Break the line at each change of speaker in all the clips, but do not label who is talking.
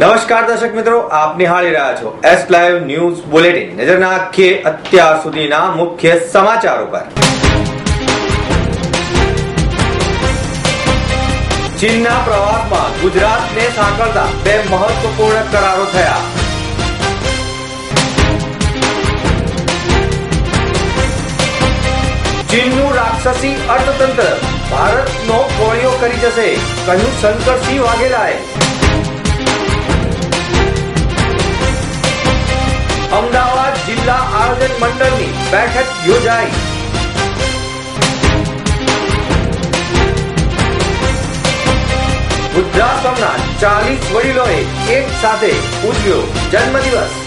નમસ્કાર દર્શક મિત્રો, આપ નિહાળી રહ્યા છો એસ લાઈવ ન્યૂઝ બુલેટિન નજર નાખીએ અત્યાર સુધીના મુખ્ય સમાચારો પર. ચીનના પ્રવાસમાં ગુજરાતને સાંકળતા બે મહત્વપૂર્ણ કરારો થયા. ચીનનું રાક્ષસી અર્થતંત્ર ભારતનો કોળિયો કરી જશે, કહ્યું શંકરસિંહ વાઘેલાએ. અમદાવાદ જિલ્લા આયોજન મંડળની બેઠક યોજાઈ વૃદ્ધાશ્રમના ચાલીસ વડીલોએ એક સાથે ઉજવ્યો જન્મદિવસ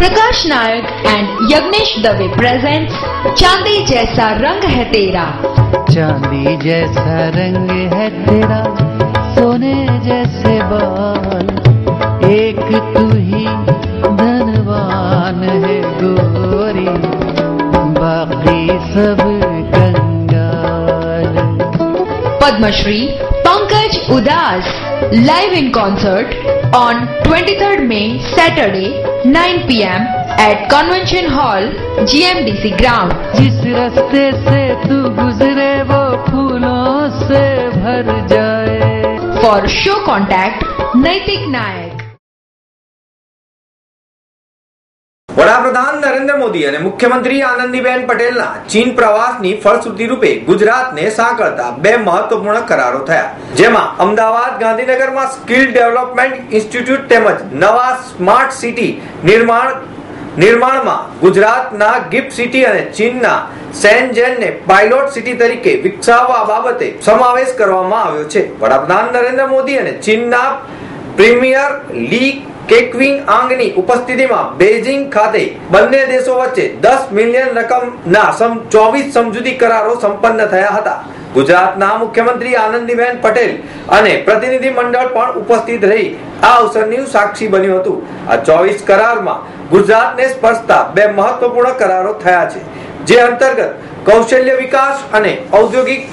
प्रकाश नायक एंड यज्ञेश दवे प्रेजेंट्स चांदी जैसा रंग है तेरा
चांदी जैसा रंग है तेरा
Padmashri Pankaj Udhas live in concert on 23rd May Saturday 9 pm at Convention Hall GMDC ground
जिस रास्ते से तू गुजरे वो फूलों से भर जाए
for show contact Naitik Nayak
વડાપ્રધાન નરેન્દ્ર મોદી અને મુખ્યમંત્રી આનંદીબેન પટેલના ચીન પ્રવાસની ફળશ્રુતિ રૂપે ગુજરાતને સાંકળતા બે મહત્વપૂર્ણ કરારો થયા. જેમાં અમદાવાદ ગાંધીનગરમાં સ્કિલ ડેવલપમેન્ટ ઇન્સ્ટિટ્યૂટ તેમજ નવા સ્માર્ટ સિટી નિર્માણ નિર્માણમાં ગુજરાતના ગિફ્ટ સિટી અને ચીનના સેનજેનને પાયલોટ સિટી તરીકે વિકસાવવા બાબતે સમાવેશ કરવામાં આવ્યો છે. વડાપ્રધાન નરેન્દ્ર મોદી અને ચીનના પ્રીમિયર લી કેકવિંગ આંગની ઉપસ્થિતિમાં બેઇજિંગ ખાતે બંને દેશો વચ્ચે દસ મિલિયન રકમના ચોવીસ સમજૂતી કરારો સંપન્ન થયા હતા. ગુજરાતના મુખ્યમંત્રી આનંદીબેન પટેલ અને પ્રતિનિધિ મંડળ પણ ઉપસ્થિત રહી આ અવસરની સાક્ષી બન્યું હતું. આ ચોવીસ કરારમાં ગુજરાતને સ્પર્શતા બે મહત્વપૂર્ણ કરારો થયા છે. જે અંતર્ગત કૌશલ્ય વિકાસ અને ઔદ્યોગિક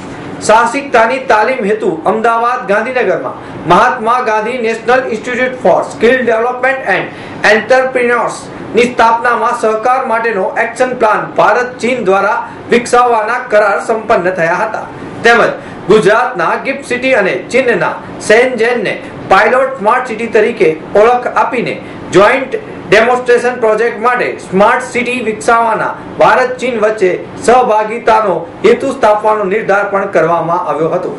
સાહસિકતાની તાલીમ હેતુ અમદાવાદ ગાંધીનગરમાં Mahatma Gandhi national institute for skill development and એન્ટરપ્રિન્યોર્સની સ્થાપનામાં સહકાર માટેનો એક્શન પ્લાન ભારત ચીન દ્વારા વિકસાવવાના કરાર સંપન્ન થયા હતા. તેમજ ગુજરાતના ગિફ્ટ સિટી અને ચીનના સેનજેનને પાયલોટ સ્માર્ટ સિટી તરીકે ઓળખ આપીને જોઈન્ટ ડેમોન્સ્ટ્રેશન પ્રોજેક્ટ માટે સ્માર્ટ સિટી વિકસાવવાના ભારત ચીન વચ્ચે સહભાગીતાનો હેતુ સ્થાપવાનો નિર્ધાર પણ કરવામાં આવ્યો હતો.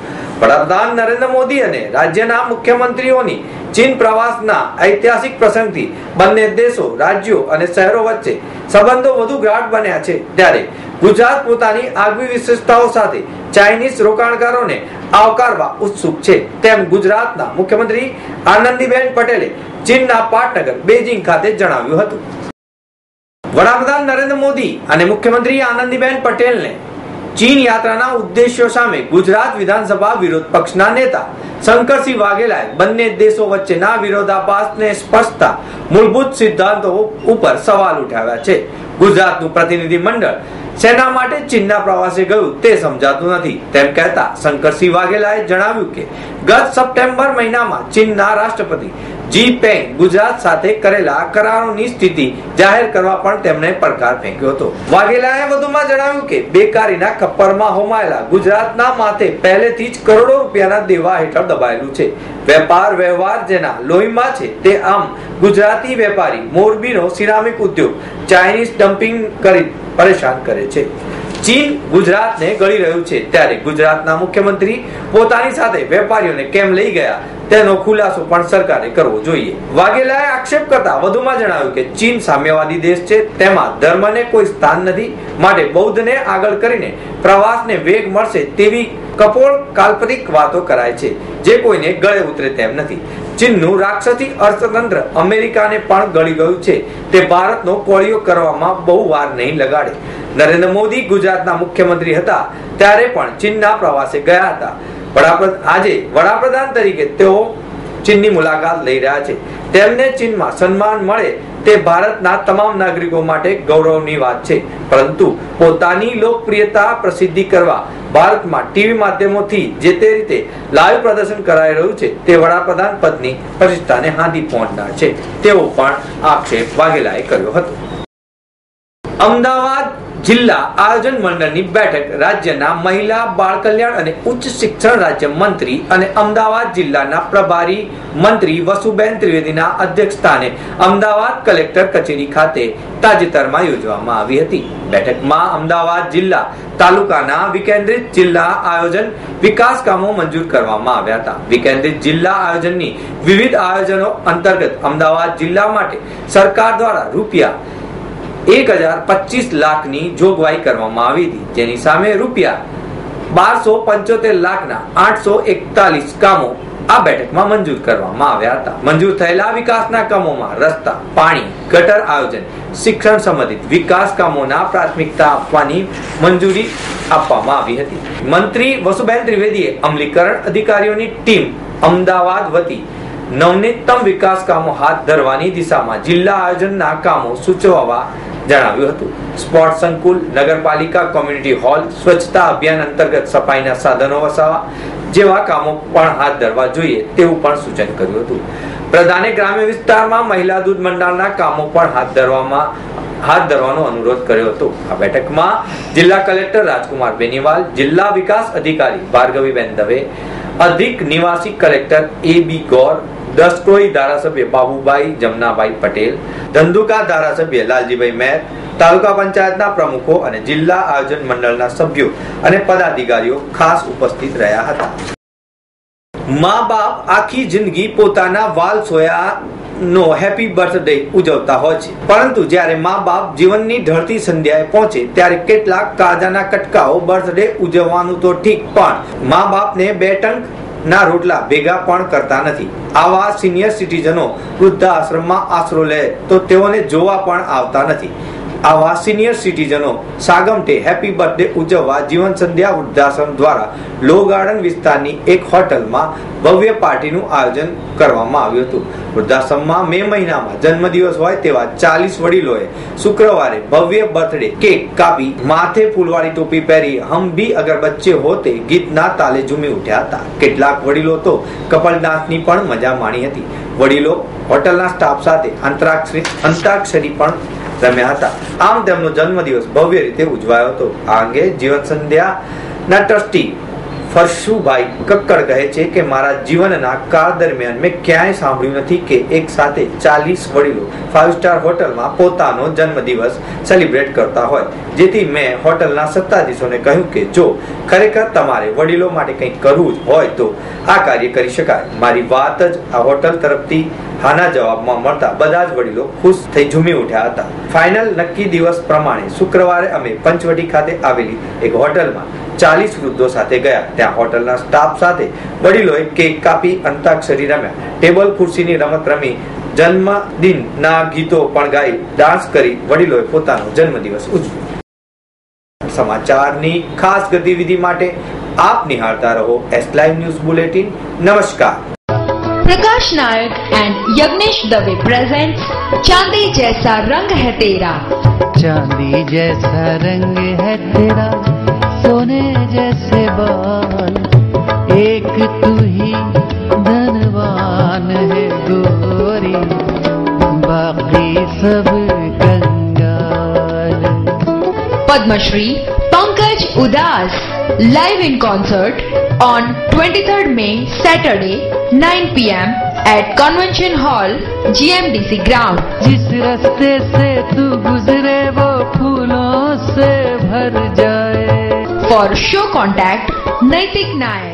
વડાપ્રધાન નરેન્દ્ર મોદી અને રાજ્યના મુખ્યમંત્રીઓની ચીન પ્રવાસના ઐતિહાસિક પ્રસંગથી બંને દેશો, રાજ્યો અને શહેરો વચ્ચે સંબંધો વધુ ગાઢ બન્યા છે. ત્યારે ગુજરાત પોતાની આગવી વિશેષતાઓ સાથે ચાઇનીઝ રોકાણકારોને આવકારવા ઉત્સુક છે. તેમ ગુજરાતના મુખ્યમંત્રી આનંદીબેન પટેલે ચીનના પાટનગર બેઇજિંગ ખાતે જણાવ્યું હતું. વડાપ્રધાન નરેન્દ્ર મોદી અને મુખ્યમંત્રી આનંદીબેન પટેલને ચીન યાત્રાના ઉદ્દેશ્યો સામે ગુજરાત વિધાનસભા વિરોધ પક્ષના નેતા શંકરસિંહ વાઘેલાએ બંને દેશો વચ્ચેના વિરોધાભાસને સ્પષ્ટતા મૂળભૂત સિદ્ધાંતો ઉપર સવાલ ઉઠાવ્યા છે. ગુજરાતનું પ્રતિનિધિ મંડળ સેના માટે ચીનના પ્રવાસે ગયું તે સમજાતું નથી. તેમ કહેતા શંકરસિંહ વાઘેલાએ જણાવ્યું કે ગત સપ્ટેમ્બર મહિનામાં ચીનના રાષ્ટ્રપતિ જી પેંગ ગુજરાત સાથે કરેલા કરારોની સ્થિતિ જાહેર કરવા પણ તેમણે પડકાર ફેંક્યો હતો. વાઘેલાએ વધુમાં જણાવ્યું કે બેકારીના ખપ્પરમાં હોમાયેલા ગુજરાતના માથે પહેલેથી જ કરોડો રૂપિયાના દેવા હેઠળ દબાયેલું છે. વેપાર વ્યવહાર જેના લોહીમાં છે તે આમ ગુજરાતી વેપારી મોરબીનો સિરામિક ઉદ્યોગ ચાઇનીઝ ડમ્પિંગ કરી પરેશાન કરે છે. ચીન ગુજરાતને ગળી રહ્યું છે. ત્યારે ગુજરાતના મુખ્યમંત્રી પોતાની સાથે વેપારીઓને કેમ લઈ ગયા? તેનો ખુલાસો પણ સરકારે કરવો જોઈએ. વાઘેલાએ આક્ષેપ કરતા વધુમાં જણાવ્યું કે ચીન સામ્યવાદી દેશ છે. તેમાં ધર્મને કોઈ સ્થાન નથી. માટે બૌદ્ધને આગળ કરીને પ્રવાસને વેગ મળશે તેવી કપોળ કાલ્પનિક વાતો કરાય છે. જે કોઈને ગળે ઉતરે તેમ નથી. ચીનનું રાક્ષસી અર્થતંત્ર અમેરિકાને પણ ગળી ગયું છે. તે ભારતનો કોળિયો કરવામાં બહુ વાર નહીં લગાડે. નરેન્દ્ર મોદી ગુજરાતના મુખ્યમંત્રી હતા ત્યારે પણ ચીનના પ્રવાસે ગયા હતા. વડાપ્રધાન આજે વડાપ્રધાન તરીકે તેઓ ચીનની મુલાકાત લઈ રહ્યા છે. તેમને ચીનમાં સન્માન મળે તે ભારતના તમામ નાગરિકો માટે ગૌરવની વાત છે. પરંતુ પોતાની લોકપ્રિયતા પ્રસિદ્ધિ કરવા ભારતમાં ટીવી માધ્યમોથી જે તે રીતે લાઈવ પ્રદર્શન કરાઈ રહ્યું છે તે વડાપ્રધાન પદની પ્રતિષ્ઠાને હાંદી પહોંચનાર છે. તેવો પણ આક્ષેપ વાઘેલાએ કર્યો હતો. અમદાવાદ જિલ્લા આયોજન મંડળની બેઠક રાજ્યના મહિલા બાળ કલ્યાણ અને ઉચ્ચ શિક્ષણ રાજ્ય મંત્રી અને અમદાવાદ જિલ્લાના પ્રભારી મંત્રી વસુબેન ત્રિવેદીના અધ્યક્ષસ્થાને અમદાવાદ કલેક્ટર કચેરી ખાતે તાજેતરમાં યોજવામાં આવી હતી. બેઠકમાં અમદાવાદ જિલ્લા તાલુકાના વિકેન્દ્રિત જિલ્લા આયોજન વિકાસ કામો મંજૂર કરવામાં આવ્યા હતા. વિકેન્દ્રિત જિલ્લા આયોજનની વિવિધ આયોજનો અંતર્ગત અમદાવાદ જિલ્લા માટે સરકાર દ્વારા રૂપિયા એક હજાર પચીસ લાખની જોગવાઈ કરવામાં આવી હતી. જેની સામે રૂપિયા બારસો પંચોતેર લાખના આઠસો એકતાલીસ કામો આ બેઠકમાં મંજૂર કરવામાં આવ્યા હતા. મંજૂર થયેલા વિકાસના કામોમાં રસ્તા, પાણી, ગટર આયોજન, શિક્ષણ સંબંધિત વિકાસ કામોના પ્રાથમિકતા આપવાની મંજૂરી આપવામાં આવી હતી. મંત્રી વસુબેન ત્રિવેદીએ અમલીકરણ અધિકારીઓની ટીમ અમદાવાદ વતી નવનીતમ વિકાસ કામો હાથ ધરવાની દિશામાં જિલ્લા આયોજનના કામો સૂચવવા જણાવ્યું હતું. સ્પોર્ટ સંકુલ, નગરપાલિકા, કોમ્યુનિટી હોલ, સ્વચ્છતા અભિયાન અંતર્ગત સફાઈના સાધનો વસાવા જેવા કામો પણ હાથ ધરવા જોઈએ તેવું પણ સૂચન કર્યું હતું. પ્રધાને ગ્રામ્ય વિસ્તારમાં મહિલા દૂધ મંડળના કામો પણ હાથ ધરવામાં, હાથ ધરવાનો અનુરોધ કર્યો હતો. આ બેઠકમાં જિલ્લા કલેક્ટર રાજકુમાર બેનીવાલ, જિલ્લા વિકાસ અધિકારી ભાર્ગવીબેન દવે, અધિક નિવાસી કલેક્ટર એ બી ગોર દસક્રોઈ ધારાસભ્ય બાબુભાઈ જમનાભાઈ પટેલ, ધંધુકા ધારાસભ્ય લાલજીભાઈ મેર તાલુકા પંચાયતના પ્રમુખો અને જિલ્લા આયોજન મંડળના સભ્યો અને પદાધિકારીઓ ખાસ ઉપસ્થિત રહ્યા હતા. મા બાપ આખી જિંદગી પોતાના વાલ સોયા નો હેપી બર્થડે ઉજવતા હોય છે. પરંતુ જ્યારે મા બાપ જીવનની ઢળતી સંધ્યાએ પહોંચે ત્યારે કેટલાક કાજાના કટકાઓ બર્થડે ઉજવવાનું તો ઠીક, પણ મા બાપને બે ટંક ના રોટલા ભેગા પણ કરતા નથી. આવા સિનિયર સિટીઝનો વૃદ્ધાશ્રમમાં આશરો લે તો તેઓને જોવા પણ આવતા નથી. આવા સિનિયર સિટીઝનો સાગમટે હેપી બર્થડે ઉજવવા જીવન સંધ્યા વૃદ્ધાશ્રમ દ્વારા લો વિસ્તારની એક હોટલમાં ભવ્ય પાર્ટીનું આયોજન કરવામાં આવ્યું હતું. વૃદ્ધાશ્રમમાં મે મહિનામાં જન્મદિવસ હોય તેવા ચાલીસ વડીલોએ શુક્રવારે ભવ્ય બર્થડે કેક કાપી માથે ફૂલવાળી ટોપી પહેરી હમ ભી અગર બચ્ચે હોતે ગીતના તાલે ઝૂમી ઉઠ્યા હતા. કેટલાક વડીલો તો કપલ પણ મજા માણી હતી. વડીલો હોટલના સ્ટાફ સાથે અંતરાક્ષરી અંતાક્ષરી પણ રમ્યા હતા. આમ તેમનો જન્મદિવસ ભવ્ય રીતે ઉજવાયો હતો. આ અંગે જીવન સંધ્યા ના ટ્રસ્ટી ફરશુભાઈ કક્કડ કહે છે કે મારા જીવનના કાળ દરમિયાન મેં ક્યાંય સાંભળ્યું નથી કે એક સાથે ચાલીસ વડીલો ફાઇવ સ્ટાર હોટલમાં પોતાનો જન્મદિવસ સેલિબ્રેટ કરતા હોય. જેથી મેં હોટલના સત્તાધીશોને કહ્યું કે જો ખરેખર તમારે વડીલો માટે કંઈક કરવું જ હોય તો આ કાર્ય કરી શકાય. મારી વાત જ આ હોટલ તરફથી હાના જવાબમાં મળતા બધા જ વડીલો ખુશ થઈ ઝૂમી ઉઠ્યા હતા. ફાઇનલ નક્કી દિવસ પ્રમાણે શુક્રવારે અમે પંચવટી ખાતે આવેલી એક હોટલમાં ચાલીસ વૃદ્ધો સાથે ગયા ત્યાં હોટલના સ્ટાફ સાથે વડીલોએ કેક કાપી અંતાક્ષરી રમ્યા ટેબલ ખુરશીની રમત રમી જન્મદિનના ગીતો પણ ગાઈ ડાન્સ કરી વડીલોએ પોતાનો જન્મદિવસ ઉજવ્યો સમાચારની ખાસ ગતિવિધિ માટે આપ નિહાળતા રહો એસ લાઈવ ન્યૂઝ બુલેટિન નમસ્કાર
प्रकाश नायक एंड यज्ञेश दवे प्रेजेंट्स चांदी जैसा रंग है तेरा
चांदी जैसा रंग है तेरा सोने जैसे बाल एक तू ही धनवान है गोरी। बाकी सब Gangal
Padmashri Pankaj Udhas live in concert on 23rd May Saturday 9 PM at convention hall GMDC ग्राम
जिस रास्ते से तू गुजरे वो फूलों से भर जाए।
For show contact Naitik Nayak